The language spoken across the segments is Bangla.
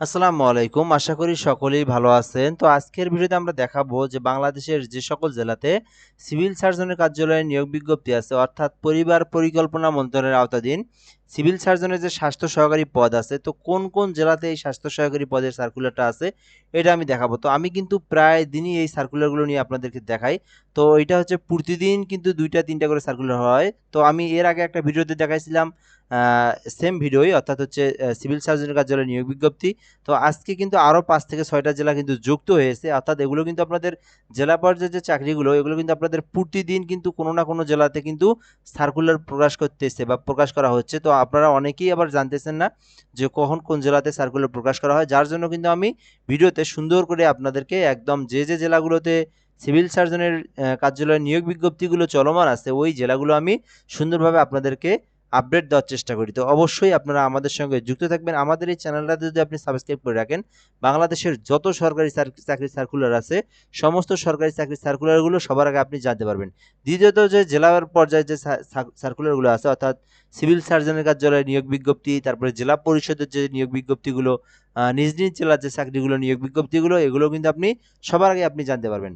আসসালামু আলাইকুম। আশা করি সকলেই ভালো আছেন। তো আজকের ভিডিওতে আমরা দেখাবো যে বাংলাদেশের যে সকল জেলাতে সিভিল সার্জনের কার্যালয়ে নিয়োগ বিজ্ঞপ্তি আছে, অর্থাৎ পরিবার পরিকল্পনা মন্ত্রণের আওতাধীন সিভিল সার্জনের যে স্বাস্থ্য সহকারী পদ আছে, তো কোন কোন জেলাতে এই স্বাস্থ্য সহকারী পদের সার্কুলারটা আছে, এটা আমি দেখাবো। তো আমি কিন্তু প্রায় দিনই এই সার্কুলারগুলো নিয়ে আপনাদেরকে দেখাই। তো এটা হচ্ছে প্রতিদিন কিন্তু দুইটা, তিনটা করে সার্কুলার হয়। তো আমি এর আগে একটা ভিডিওতে দেখাইছিলাম সেম ভিডিওই, অর্থাৎ হচ্ছে সিভিল সার্জনের কার্যালয়ে নিয়োগ বিজ্ঞপ্তি। তো আজকে কিন্তু আরও পাঁচ থেকে ছয়টা জেলা কিন্তু যুক্ত হয়েছে। অর্থাৎ এগুলো কিন্তু আপনাদের জেলা পর্যায়ে যে চাকরিগুলো, এগুলো কিন্তু আপনাদের প্রতিদিন কিন্তু কোনো না কোনো জেলাতে কিন্তু সার্কুলার প্রকাশ করতেছে বা প্রকাশ করা হচ্ছে। তো আপনারা অনেকেই আবার জানতেছেন না যে কখন কোন জেলাতে সার্কুলার প্রকাশ করা হয়। যার জন্য কিন্তু আমি ভিডিওতে সুন্দর করে আপনাদেরকে একদম যে যে জেলাগুলোতে সিভিল সার্জনের কার্যালয়ের নিয়োগ বিজ্ঞপ্তিগুলো চলমান আছে, ওই জেলাগুলো আমি সুন্দরভাবে আপনাদেরকে আপডেট দেওয়ার চেষ্টা করি। তো অবশ্যই আপনারা আমাদের সঙ্গে যুক্ত থাকবেন। আমাদের এই চ্যানেলটা যদি আপনি সাবস্ক্রাইব করে রাখেন, বাংলাদেশের যত সরকারি চাকরি সার্কুলার আছে, সমস্ত সরকারি চাকরি সার্কুলারগুলো সবার আগে আপনি জানতে পারবেন। দ্বিতীয়ত যে জেলার পর্যায়ে যে সার্কুলারগুলো আছে, অর্থাৎ সিভিল সার্জনের কার্যালয়ে নিয়োগ বিজ্ঞপ্তি, তারপরে জেলা পরিষদের যে নিয়োগ বিজ্ঞপ্তিগুলো নিজ নিজ জেলার যে চাকরিগুলো নিয়োগ বিজ্ঞপ্তিগুলো, এগুলো কিন্তু আপনি সবার আগে আপনি জানতে পারবেন।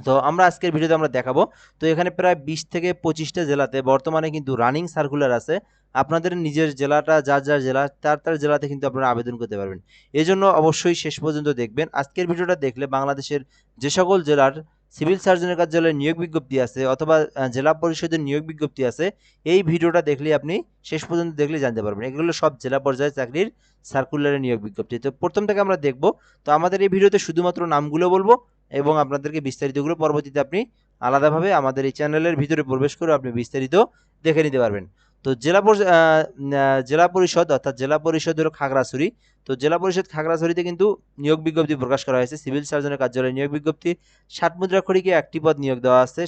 তো আমরা আজকের ভিডিওতে আমরা দেখাবো। তো এখানে প্রায় বিশ থেকে পঁচিশটা জেলাতে বর্তমানে কিন্তু রানিং সার্কুলার আছে। আপনাদের নিজের জেলাটা, যার যার জেলা, তার তার জেলাতে কিন্তু আপনারা আবেদন করতে পারবেন। এই জন্য অবশ্যই শেষ পর্যন্ত দেখবেন। আজকের ভিডিওটা দেখলে বাংলাদেশের যে সকল জেলার সিভিল সার্জনের কার্যালয়ে নিয়োগ বিজ্ঞপ্তি আছে অথবা জেলা পরিষদের নিয়োগ বিজ্ঞপ্তি আছে, এই ভিডিওটা দেখলে আপনি শেষ পর্যন্ত দেখলে জানতে পারবেন। এগুলো সব জেলা পর্যায়ে চাকরির সার্কুলারের নিয়োগ বিজ্ঞপ্তি। তো প্রথম থেকে আমরা দেখব। তো আমাদের এই ভিডিওতে শুধুমাত্র নামগুলো বলব। এবং আপনাদেরকে বিস্তারিতগুলো পরবর্তীতে আপনি আলাদাভাবে আমাদের এই চ্যানেলের ভিতরে প্রবেশ করে আপনি বিস্তারিত দেখে নিতে পারবেন। তো জেলা জেলা পরিষদ অর্থাৎ জেলা পরিষদ হলো খাগড়াছড়ি, তো জেলা পরিষদ খাগড়াছড়িতে কিন্তু নিয়োগ বিজ্ঞপ্তি প্রকাশ করা হয়েছে। সিভিল সার্জনের কার্যালয়ে নিয়োগ বিজ্ঞপ্তি ষাট মুদ্রা খড়িকে একটি পদ নিয়োগ দেওয়া আছে।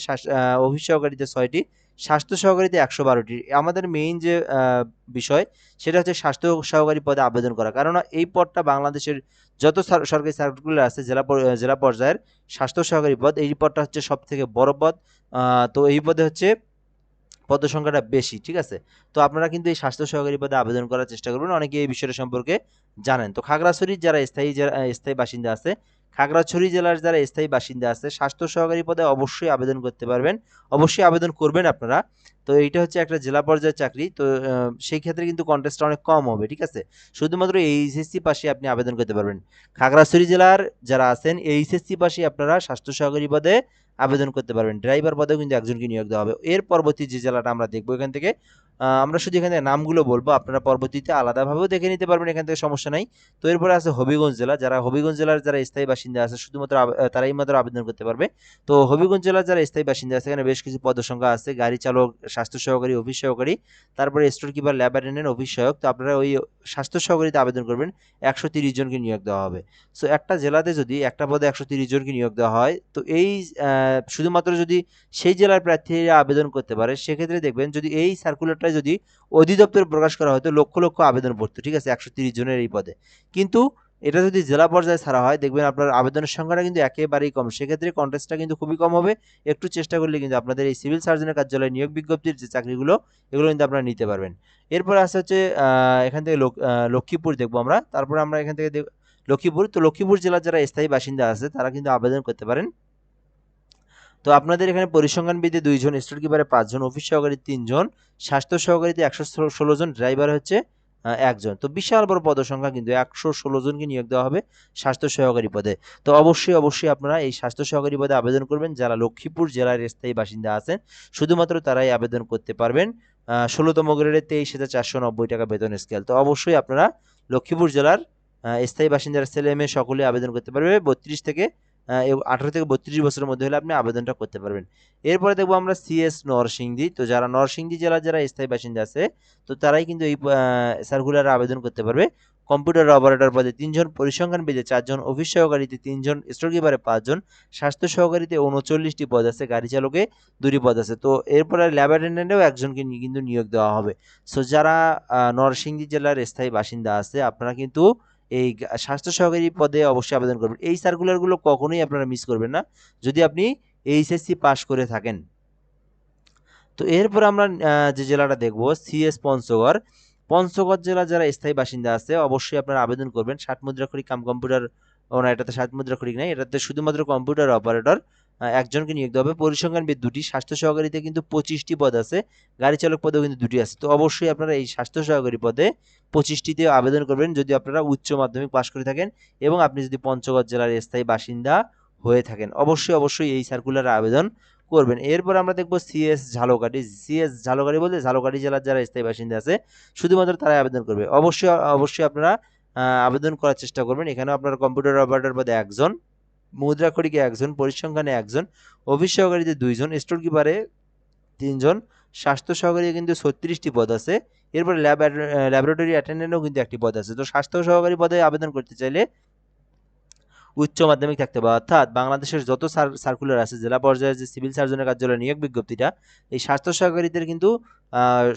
অফিস সহকারীতে ছয়টি স্বাস্থ্য সহকারীতে একশো বারোটি। আমাদের মেইন যে বিষয়, সেটা হচ্ছে স্বাস্থ্য সহকারী পদে আবেদন করা। কারণ এই পদটা বাংলাদেশের যত সরকারি সার্কুলার আছে, জেলা জেলা পর্যায়ের স্বাস্থ্য সহকারী পদ, এই পদটা হচ্ছে সব থেকে বড় পদ। তো এই পদে হচ্ছে পদ সংখ্যাটা বেশি, ঠিক আছে? তো আপনারা কিন্তু এই স্বাস্থ্য সহকারী পদে আবেদন করার চেষ্টা করবেন। অনেকে এই বিষয়টা সম্পর্কে জানেন। তো খাগড়াছড়ির যারা স্থায়ী যারা, স্থায়ী বাসিন্দা আছে খাগড়াছড়ি জেলার যারা স্থায়ী বাসিন্দা আছে, স্বাস্থ্য সহকারী পদে অবশ্যই আবেদন করতে পারবেন। অবশ্যই আবেদন করবেন আপনারা। তো এইটা হচ্ছে একটা জেলা পর্যায়ের চাকরি। তো সেই ক্ষেত্রে কিন্তু কন্টেস্টটা অনেক কম হবে, ঠিক আছে? শুধুমাত্র এইচএসসি পাশে আপনি আবেদন করতে পারবেন। খাগড়াছড়ি জেলার যারা আছেন, এইচএসসি পাশে আপনারা স্বাস্থ্য সহকারী পদে আবেদন করতে পারবেন। ড্রাইভার পদেও কিন্তু একজনকে নিয়োগ দেওয়া হবে। এর পরবর্তী যে জেলাটা আমরা দেখব এখান থেকে আমরা শুধু এখানে নামগুলো বলব, আপনারা পরবর্তীতে আলাদাভাবেও দেখে নিতে পারবেন, এখান থেকে সমস্যা নাই। তো এরপরে আছে হবিগঞ্জ জেলা, যারা হবিগঞ্জ জেলার যারা স্থায়ী বাসিন্দা আছে, শুধুমাত্র তারাই মাত্র আবেদন করতে পারবে। তো হবিগঞ্জ জেলার যারা স্থায়ী বাসিন্দা আছে, এখানে বেশ কিছু পদসংখ্যা আছে, গাড়ি চালক, স্বাস্থ্য সহকারী, অফিস সহকারী, তারপরে store keeper lab attendant office সহায়ক তো আপনারা ওই স্বাস্থ্য সহকারীতে আবেদন করবেন, একশো তিরিশ জনকে নিয়োগ দেওয়া হবে। সো একটা জেলাতে যদি একটা পদে একশো তিরিশ জনকে নিয়োগ দেওয়া হয়, তো এই শুধুমাত্র যদি সেই জেলার প্রার্থীরা আবেদন করতে পারে, সেক্ষেত্রে দেখবেন যদি এই সার্কুলারটা যদি অধিদপ্তর প্রকাশ করা হয়তো লক্ষ লক্ষ আবেদন পড়তো ঠিক আছে? একশো তিরিশ জনের এই পদে। কিন্তু এটা যদি জেলা পর্যায়ে ছাড়া হয়, দেখবেন আপনার আবেদনের সংখ্যাটা কিন্তু একেবারেই কম। সেক্ষেত্রে কন্টেস্টটা কিন্তু খুবই কম হবে। একটু চেষ্টা করলে কিন্তু আপনাদের এই সিভিল সার্জনের কার্যালয়ে নিয়োগ বিজ্ঞপ্তির যে চাকরিগুলো, এগুলো কিন্তু আপনারা নিতে পারবেন। এরপর আসে হচ্ছে এখান থেকে লক্ষ্মীপুর দেখব আমরা। তারপরে আমরা এখান থেকে লক্ষ্মীপুর। তো লক্ষ্মীপুর জেলার যারা স্থায়ী বাসিন্দা আছে, তারা কিন্তু আবেদন করতে পারেন। তো আপনাদের এখানে পরিসংখ্যান পরিসংখ্যানবিদে দুইজন স্টোর কিপারে, পাঁচজন অফিস সহকারী, তিনজন স্বাস্থ্য সহকারীতে একশো ষোলো জন, ড্রাইভার হচ্ছে একজন। তো বিশাল বড় পদসংখ্যা কিন্তু একশো ষোলো জনকে নিয়োগ দেওয়া হবে স্বাস্থ্য সহকারী পদে। তো অবশ্যই অবশ্যই আপনারা এই স্বাস্থ্য সহকারী পদে আবেদন করবেন। যারা লক্ষ্মীপুর জেলার স্থায়ী বাসিন্দা আছেন, শুধুমাত্র তারাই আবেদন করতে পারবেন ষোলোতম গ্রেডে তেইশ হাজার চারশো নব্বই টাকা বেতন স্কেল। তো অবশ্যই আপনারা লক্ষ্মীপুর জেলার স্থায়ী বাসিন্দার ছেলে মেয়ে সকলে আবেদন করতে পারবে। বত্রিশ থেকে আঠারো থেকে বত্রিশ বছরের মধ্যে হলে আপনি আবেদনটা করতে পারবেন। এরপরে দেখব আমরা সিএস নরসিংদী। তো যারা নরসিংদী জেলার যারা স্থায়ী বাসিন্দা আছে, তো তারাই কিন্তু এই সার্কুলারে আবেদন করতে পারবে। কম্পিউটার অপারেটর পদে তিনজন, পরিসংখ্যান পেজে চারজন অফিস সহকারীতে তিনজন স্টোর কিপারে পাঁচজন, স্বাস্থ্য সহকারীতে উনচল্লিশটি পদ আছে, গাড়ি চালকে দুটি পদ আছে। তো এরপরে ল্যাব অ্যাটেন্ডেন্টেও একজনকে কিন্তু নিয়োগ দেওয়া হবে। সো যারা নরসিংদী জেলার স্থায়ী বাসিন্দা আছে, আপনারা কিন্তু এই স্বাস্থ্য সহকারী পদে অবশ্যই আবেদন করবেন। এই সার্কুলারগুলো কখনোই আপনারা মিস করবেন না। যদি আপনি এইচএসসি পাশ করে থাকেন। তো এরপর আমরা যে জেলাটা দেখব সিএস পঞ্চগড়। পঞ্চগড় জেলা যারা স্থায়ী বাসিন্দা আছে অবশ্যই আপনারা আবেদন করবেন। ষাট মুদ্রাক্ষরিক কাম কম্পিউটার ও না এটাতে ষাট মুদ্রাক্ষরিক নাই এটাতে শুধুমাত্র কম্পিউটার অপারেটর একজনকে নিয়োগ দেওয়া হবে। পরিসংখ্যানবিদ দুটি, স্বাস্থ্য সহকারীতে কিন্তু পঁচিশটি পদ আছে। গাড়ি চালক পদেও কিন্তু দুটি আছে। তো অবশ্যই আপনারা এই স্বাস্থ্য সহকারী পদে পঁচিশটিতে আবেদন করবেন যদি আপনারা উচ্চ মাধ্যমিক পাশ করে থাকেন এবং আপনি যদি পঞ্চগড় জেলার স্থায়ী বাসিন্দা হয়ে থাকেন। অবশ্যই অবশ্যই এই সার্কুলারে আবেদন করবেন। এরপর আমরা দেখব সিএস ঝালকাঠি। সিএস ঝালকাঠি বলতে ঝালকাঠি জেলার যারা স্থায়ী বাসিন্দা আছে, শুধুমাত্র তারাই আবেদন করবে। অবশ্যই অবশ্যই আপনারা আবেদন করার চেষ্টা করবেন। এখানেও আপনার কম্পিউটার অপারেটর পদে একজন। মুদ্রাক্ষরিকে একজন, পরিসংখ্যানে একজন অফিস সহকারীতে দুইজন স্টোর কিপারে তিনজন, স্বাস্থ্য সহকারী কিন্তু ছত্রিশটি পদ আছে। এরপরে ল্যাব, ল্যাবরেটরি অ্যাটেন্ডেন্টও কিন্তু একটি পদ আছে। তো স্বাস্থ্য সহকারী পদে আবেদন করতে চাইলে উচ্চ মাধ্যমিক থাকতে হবে। অর্থাৎ বাংলাদেশের যত সার্কুলার আছে, জেলা পর্যায়ে যে সিভিল সার্জনের কার্যালয় নিয়োগ বিজ্ঞপ্তিটা, এই স্বাস্থ্য সহকারীদের কিন্তু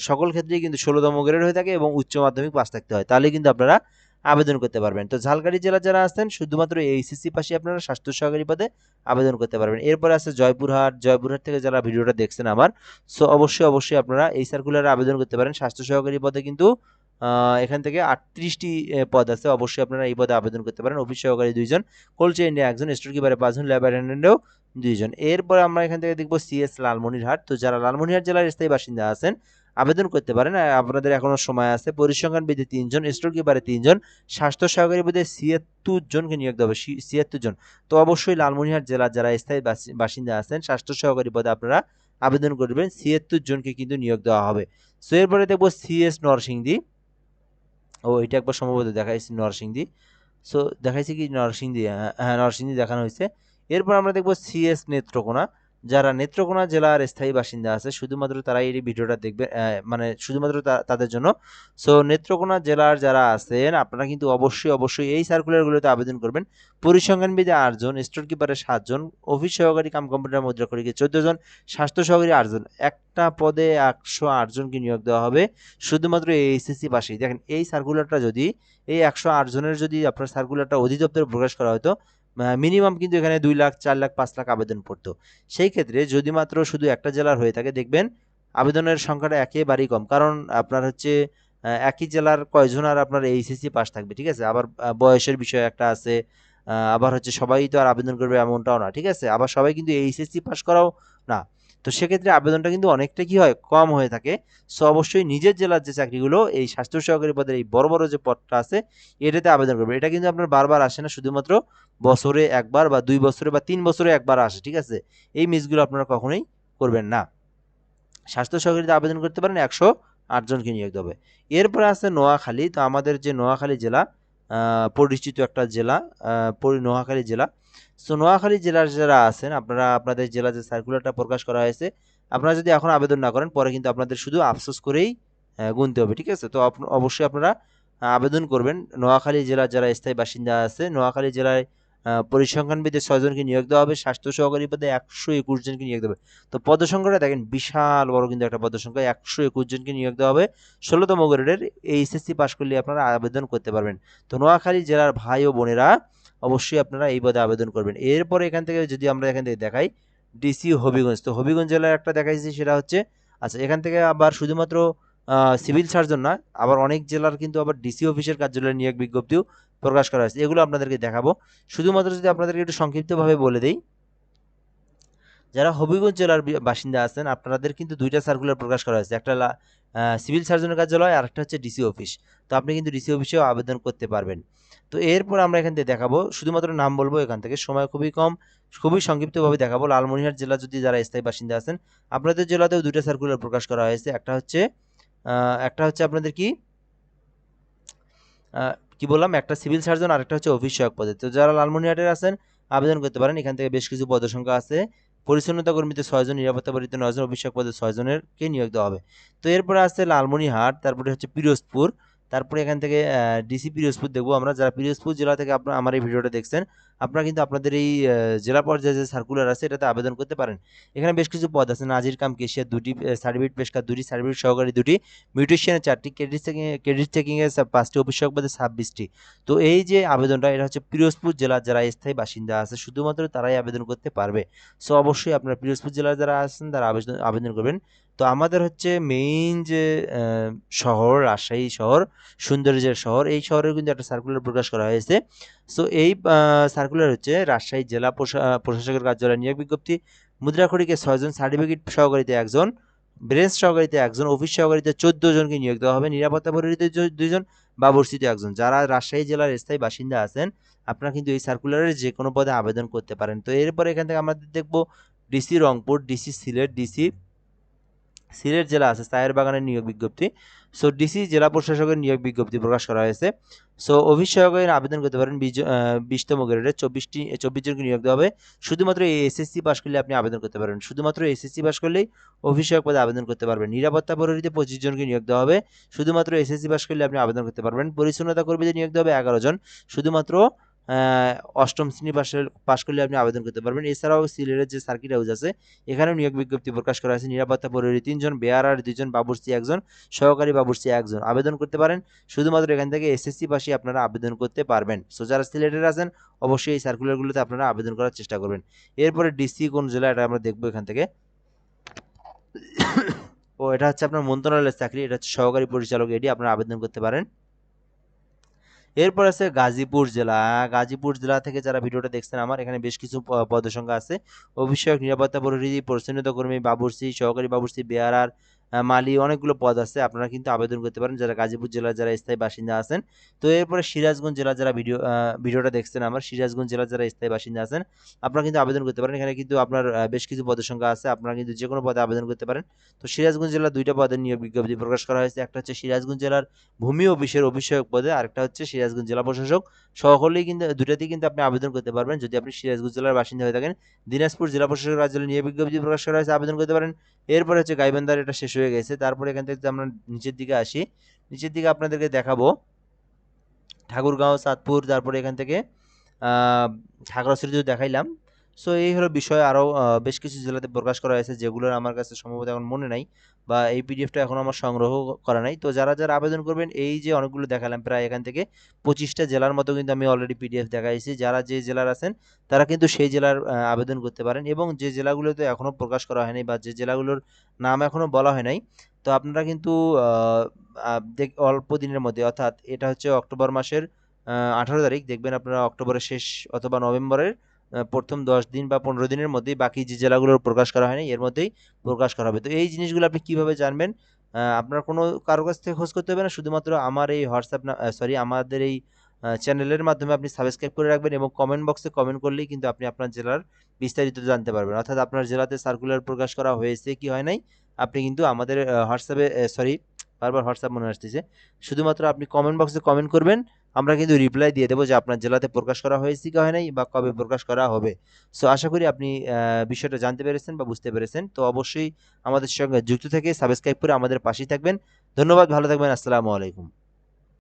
সকল ক্ষেত্রেই কিন্তু ষোলোতম গ্রেড হয়ে থাকে এবং উচ্চ মাধ্যমিক পাস থাকতে হয়। তাহলে কিন্তু আপনারা আবেদন করতে পারবেন। তো ঝালকাঠি জেলা যারা আছেন, শুধুমাত্র এইচএসসি পাশে আপনারা স্বাস্থ্য সহকারী পদে আবেদন করতে পারবেন। এরপরে আছে জয়পুরহাট। জয়পুরহাট থেকে যারা ভিডিওটা দেখছেন আমার সো অবশ্যই অবশ্যই আপনারা এই সার্কুলারে আবেদন করতে পারেন। স্বাস্থ্য সহকারী পদে কিন্তু এখান থেকে আটত্রিশটি পদ আছে। অবশ্যই আপনারা এই পদে আবেদন করতে পারেন। অফিস সহকারী দুইজন কোল্ড চেইনে একজন স্টোর কিপারে পাঁচজন ল্যাব অ্যাটেন্ডেন্টেও দুইজন। এরপরে আমরা এখান থেকে দেখব সিএস লালমনিরহাট। তো যারা লালমনিরহাট জেলার স্থায়ী বাসিন্দা আছেন আবেদন করতে পারেন। আপনাদের এখনও সময় আছে। পরিসংখ্যান বিধি তিনজন স্টোর কিপারে তিনজন, স্বাস্থ্য সহকারী বিধি ছিয়াত্তর জনকে নিয়োগ হবে। ছিয়াত্তর জন। তো অবশ্যই লালমনিরহাট জেলার যারা স্থায়ী বাসিন্দা আছেন, স্বাস্থ্য সহকারী পদে আপনারা আবেদন করবেন। ছিয়াত্তর জনকে কিন্তু নিয়োগ দেওয়া হবে। সো এরপরে দেখব সিএস নরসিংদী। ও, এটা একবার সম্ভবত দেখাইছি নরসিংদী। সো দেখাইছি কি নরসিংদী? হ্যাঁ নরসিংদী দেখানো হয়েছে। এরপর আমরা দেখব সিএস নেত্রকোনা। যারা নেত্রকোনা জেলার স্থায়ী বাসিন্দা আছে, শুধুমাত্র তারা এই ভিডিওটা দেখবে মানে শুধুমাত্র তাদের জন্য। সো নেত্রকোনা জেলার যারা আছেন, আপনারা কিন্তু অবশ্যই অবশ্যই এই সার্কুলারগুলোতে আবেদন করবেন। পরিসংখ্যানবিদে আটজন স্টোর কিপারে সাতজন অফিস সহকারী কাম কম্পিউটার মুদ্রা করিকে চোদ্দ জন স্বাস্থ্য সহকারী আটজন। একটা পদে একশো আটজনকে নিয়োগ দেওয়া হবে, শুধুমাত্র এই এইচএসসি পাশেই দেখেন, এই সার্কুলারটা যদি, এই একশো আটজনের যদি আপনার সার্কুলারটা অধিদপ্তরে প্রকাশ করা হতো মিনিমাম কিন্তু এখানে দুই লাখ, চার লাখ, পাঁচ লাখ আবেদন পড়তো। সেই ক্ষেত্রে যদি মাত্র শুধু একটা জেলার হয়ে থাকে, দেখবেন আবেদনের সংখ্যাটা একেবারেই কম। কারণ আপনার হচ্ছে একই জেলার কয়জন আর আপনার এইচএসসি পাস থাকবে, ঠিক আছে? আবার বয়সের বিষয় একটা আছে আবার হচ্ছে সবাই তো আর আবেদন করবে এমনটাও না, ঠিক আছে? আবার সবাই কিন্তু এইচএসসি পাস করাও না। তো সেক্ষেত্রে আবেদনটা কিন্তু অনেকটা কি হয়, কম হয়ে থাকে। সো অবশ্যই নিজের জেলার যে চাকরিগুলো, এই স্বাস্থ্য সহকারী পদের এই বড় বড় যে পদটা আছে, এটাতে আবেদন করবে। এটা কিন্তু আপনার বারবার আসে না, শুধুমাত্র বছরে একবার বা দুই বছরে বা তিন বছরে একবার আসে, ঠিক আছে? এই মিসগুলো আপনারা কখনোই করবেন না। স্বাস্থ্য সহকারীতে আবেদন করতে পারেন একশো আটজনকে নিয়োগ দেবে এরপরে আছে নোয়াখালী। তো আমাদের যে নোয়াখালী জেলা পরিচিত একটা জেলা নোয়াখালী জেলা সো নোয়াখালী জেলার যারা আছেন, আপনারা আপনাদের জেলা যে সার্কুলারটা প্রকাশ করা হয়েছে, আপনারা যদি এখন আবেদন না করেন, পরে কিন্তু আপনাদের শুধু আফসোস করেই গুনতে হবে, ঠিক আছে? তো অবশ্যই আপনারা আবেদন করবেন। নোয়াখালী জেলার যারা স্থায়ী বাসিন্দা আছে, নোয়াখালী জেলায় পরিসংখ্যানবিদে ছয়জনকে নিয়োগ দেওয়া হবে স্বাস্থ্য সহকারী পদে একশো একুশ জনকে নিয়োগ দেবে তো পদসংখ্যাটা দেখেন, বিশাল বড় কিন্তু একটা পদসংখ্যা, একশো একুশ জনকে নিয়োগ দেওয়া হবে। ষোলোতম গ্রেডের এইচএসসি পাশ করলে আপনারা আবেদন করতে পারবেন। তো নোয়াখালী জেলার ভাই ও বোনেরা অবশ্যই আপনারা এই পদে আবেদন করবেন। এরপরে এখান থেকে যদি আমরা এখান থেকে দেখাই ডিসি হবিগঞ্জ। তো হবিগঞ্জ জেলার একটা দেখাইছি, সেটা হচ্ছে আচ্ছা এখান থেকে আবার শুধুমাত্র সিভিল সার্জন না, আবার অনেক জেলার কিন্তু আবার ডিসি অফিসের কার্যালয়ের নিয়োগ বিজ্ঞপ্তিও প্রকাশ করা হয়েছে। এগুলো আপনাদেরকে দেখাবো। শুধুমাত্র যদি আপনাদেরকে একটু সংক্ষিপ্তভাবে বলে দেই যারা হবিগঞ্জ জেলার বাসিন্দা আছেন, আপনাদের কিন্তু দুইটা সার্কুলার প্রকাশ করা হয়েছে। একটা সিভিল সার্জনের কার্যালয় আর একটা হচ্ছে ডিসি অফিস তো আপনি কিন্তু ডিসি অফিসেও আবেদন করতে পারবেন। তো এরপর আমরা এখান থেকে দেখাবো, শুধুমাত্র নাম বলব এখান থেকে, সময় খুবই কম, খুবই সংক্ষিপ্তভাবে দেখাবো। লালমনিরহাট জেলা যদি যারা স্থায়ী বাসিন্দা আছেন, আপনাদের জেলাতেও দুইটা সার্কুলার প্রকাশ করা হয়েছে। একটা হচ্ছে একটা হচ্ছে আপনাদের কি? কি বললাম? একটা সিভিল সার্জন আর একটা হচ্ছে অফিস সহায়ক পদে। তো যারা লালমনিরহাটের আছেন, আবেদন করতে পারেন। এখান থেকে বেশ কিছু পদের সংখ্যা আছে। পরিচ্ছন্নতা কর্মীতে ছয়জন নিরাপত্তা বাড়িতে নয়জন অভিষেক পদে ছয়জনেরকে নিয়োগ দেওয়া হবে? তো এরপরে আছে লালমনিহাট তারপরে হচ্ছে পিরোজপুর, তারপরে এখান থেকে ডিসি পিরোজপুর দেখব আমরা। যারা পিরোজপুর জেলা থেকে আপনার আমার এই ভিডিওটা দেখছেন আপনারা কিন্তু আপনাদের এই জেলা পর্যায়ে যে সার্কুলার আছে, এটাতে আবেদন করতে পারেন। এখানে বেশ কিছু পদ আছে। নাজির কাম কেশিয়ার দুটি সার্টিফিকেট পেশকার দুটি সার্টিফিকেট সহকারী দুটি। মিউটেশিয়ানের চারটি ক্রেডিট চেকিং ক্রেডিট চেকিংয়ের পাঁচটি অফিসক পদে ছাব্বিশটি। তো এই যে আবেদনটা, এটা হচ্ছে পিরোজপুর জেলার যারা স্থায়ী বাসিন্দা আছে, শুধুমাত্র তারাই আবেদন করতে পারবে। সো অবশ্যই আপনার পিরোজপুর জেলার যারা আছেন, তারা আবেদন আবেদন করবেন। তো আমাদের হচ্ছে মেইন যে শহর, রাজশাহী শহর সৌন্দর্যের শহর, এই শহরের কিন্তু একটা সার্কুলার প্রকাশ করা হয়েছে। সো এই সার্কুলার হচ্ছে রাজশাহী জেলা প্রশা- প্রশাসকের কার্যালয় নিয়োগ বিজ্ঞপ্তি। মুদ্রাখড়িকে ছয়জন সার্টিফিকেট সহকারীতে একজন ব্রেঞ্চ সহকারীতে একজন অফিস সহকারীতে চোদ্দ জনকে নিয়োগ দেওয়া হবে। নিরাপত্তা পরিহিত দুইজন বাবরসিতে একজন। যারা রাজশাহী জেলার স্থায়ী বাসিন্দা আছেন, আপনারা কিন্তু এই সার্কুলারের যে কোনো পদে আবেদন করতে পারেন। তো এরপরে এখান থেকে আমরা দেখব DC Rangpur DC Sylhet DC Sylhet জেলা আছে চায়ের বাগানের নিয়োগ বিজ্ঞপ্তি। সো ডিসি জেলা প্রশাসকের নিয়োগ বিজ্ঞপ্তি প্রকাশ করা হয়েছে। সো সহকারীর আবেদন করতে পারেন বিশতম গ্রেডে চব্বিশটি, চব্বিশ জনকে নিয়োগ দেওয়া হবে। শুধুমাত্র এই এসএসসি পাস করলে আপনি আবেদন করতে পারবেন। শুধুমাত্র এসএসসি পাস করলেই সহায়ক পদে আবেদন করতে পারবেন। নিরাপত্তা প্রহরীতে পঁচিশ জনকে নিয়োগ দেওয়া হবে। শুধুমাত্র এসএসসি পাস করলে আপনি আবেদন করতে পারবেন। পরিচ্ছন্নতা কর্মীদের নিয়োগ দেওয়া হবে এগারো জন। শুধুমাত্র অষ্টম শ্রেণি পাশের পাশ করলে আপনি আবেদন করতে পারবেন। এছাড়াও সিলেটের যে সার্কিট হাউস আছে, এখানেও নিয়োগ বিজ্ঞপ্তি প্রকাশ করা হয়েছে। নিরাপত্তা প্রহরী তিনজন, বেয়ারার দুজন বাবুর্চি একজন, সহকারী বাবুর্চি একজন। আবেদন করতে পারেন। শুধুমাত্র এখান থেকে এসএসসি পাশে আপনারা আবেদন করতে পারবেন। সো যারা সিলেটের আছেন, অবশ্যই এই সার্কুলারগুলোতে আপনারা আবেদন করার চেষ্টা করবেন। এরপরে ডিসি কোন জেলা, এটা আমরা দেখব এখান থেকে। ও, এটা হচ্ছে আপনার মন্ত্রণালয়ের চাকরি, এটা হচ্ছে সহকারী পরিচালক, এটি আপনারা আবেদন করতে পারেন। এরপর আছে গাজীপুর জেলা। গাজীপুর জেলা থেকে যারা ভিডিওটা দেখছেন আমার এখানে বেশ কিছু পদসংখ্যা আছে। অভিষেক নিরাপত্তা পরিধি পরিচ্ছন্নতা কর্মী বাবুরসি সহকারী বাবুরসি বেয়ারার আহ, মালি অনেকগুলো পদ আছে, আপনারা কিন্তু আবেদন করতে পারেন। যারা গাজীপুর জেলার যারা স্থায়ী বাসিন্দা আছেন, তো এরপরে সিরাজগঞ্জ জেলা যারা ভিডিও ভিডিওটা দেখছেন আমার, সিরাজগঞ্জ জেলার যারা স্থায়ী বাসিন্দা আছেন, আপনারা কিন্তু আবেদন করতে পারেন। এখানে কিন্তু আপনার বেশ কিছু পদসংখ্যা আছে, আপনারা কিন্তু যে কোনো পদে আবেদন করতে পারেন। তো সিরাজগঞ্জ জেলার দুইটা পদের নিয়োগ বিজ্ঞপ্তি প্রকাশ করা হয়েছে। একটা হচ্ছে সিরাজগঞ্জ জেলার ভূমি অফিসের অভিষেক পদে, আরেকটা হচ্ছে সিরাজগঞ্জ জেলা প্রশাসক। সকলেই কিন্তু দুটাতেই কিন্তু আপনি আবেদন করতে পারবেন। যদি আপনি সিরাজগঞ্জ জেলার বাসিন্দা হয়ে থাকেন, দিনাজপুর জেলা প্রশাসক কার্যালয়ে নিয়োগ বিজ্ঞপ্তি প্রকাশ করা হয়েছে, আবেদন করতে পারেন। এরপরে হচ্ছে গাইবান্ধার, এটা শেষ হয়ে গেছে। তারপরে এখান থেকে আমরা নিচের দিকে আসি, নিচের দিকে আপনাদেরকে দেখাবো ঠাকুরগাঁও চাঁদপুর তারপরে এখান থেকে যদি দেখাইলাম সো এই হলো বিষয়। আরও বেশ কিছু জেলাতে প্রকাশ করা হয়েছে, যেগুলোর আমার কাছে সম্ভবত এখন মনে নাই বা এই পিডিএফটা এখন আমার সংগ্রহ করা নাই। তো যারা যারা আবেদন করবেন, এই যে অনেকগুলো দেখালাম, প্রায় এখান থেকে পঁচিশটা জেলার মতো কিন্তু আমি অলরেডি পিডিএফ দেখাইছি। যারা যে জেলার আছেন, তারা কিন্তু সেই জেলার আবেদন করতে পারেন এবং যে জেলাগুলোতে এখনও প্রকাশ করা হয়নি বা যে জেলাগুলোর নাম এখনও বলা হয় নাই, তো আপনারা কিন্তু অল্প দিনের মধ্যে, অর্থাৎ এটা হচ্ছে অক্টোবর মাসের আঠারো তারিখ, দেখবেন আপনারা অক্টোবরের শেষ অথবা নভেম্বরের প্রথম দশ দিন বা পনেরো দিনের মধ্যেই বাকি যে জেলাগুলোর প্রকাশ করা হয়নি, এর মধ্যেই প্রকাশ করা হবে। তো এই জিনিসগুলো আপনি কীভাবে জানবেন? আপনার কোনো কারও কাছ থেকে খোঁজ করতে হবে না? শুধুমাত্র আমার এই হোয়াটসঅ্যাপ সরি আমাদের এই চ্যানেলের মাধ্যমে আপনি সাবস্ক্রাইব করে রাখবেন এবং কমেন্ট বক্সে কমেন্ট করলেই কিন্তু আপনি আপনার জেলার বিস্তারিত জানতে পারবেন। অর্থাৎ আপনার জেলাতে সার্কুলার প্রকাশ করা হয়েছে কি হয় নাই, আপনি কিন্তু আমাদের হোয়াটসঅ্যাপে সরি বারবার হোয়াটসঅ্যাপ মনে আসতেছে। শুধুমাত্র আপনি কমেন্ট বক্সে কমেন্ট করবেন আমরা কিন্তু রিপ্লাই দিয়ে দেবো যে আপনার জেলাতে প্রকাশ করা হয়েছে কি হয় নাই বা কবে প্রকাশ করা হবে। সো আশা করি আপনি বিষয়টা জানতে পেরেছেন বা বুঝতে পেরেছেন। তো অবশ্যই আমাদের সঙ্গে যুক্ত থেকে সাবস্ক্রাইব করে আমাদের পাশেই থাকবেন। ধন্যবাদ, ভালো থাকবেন। আসসালামু আলাইকুম।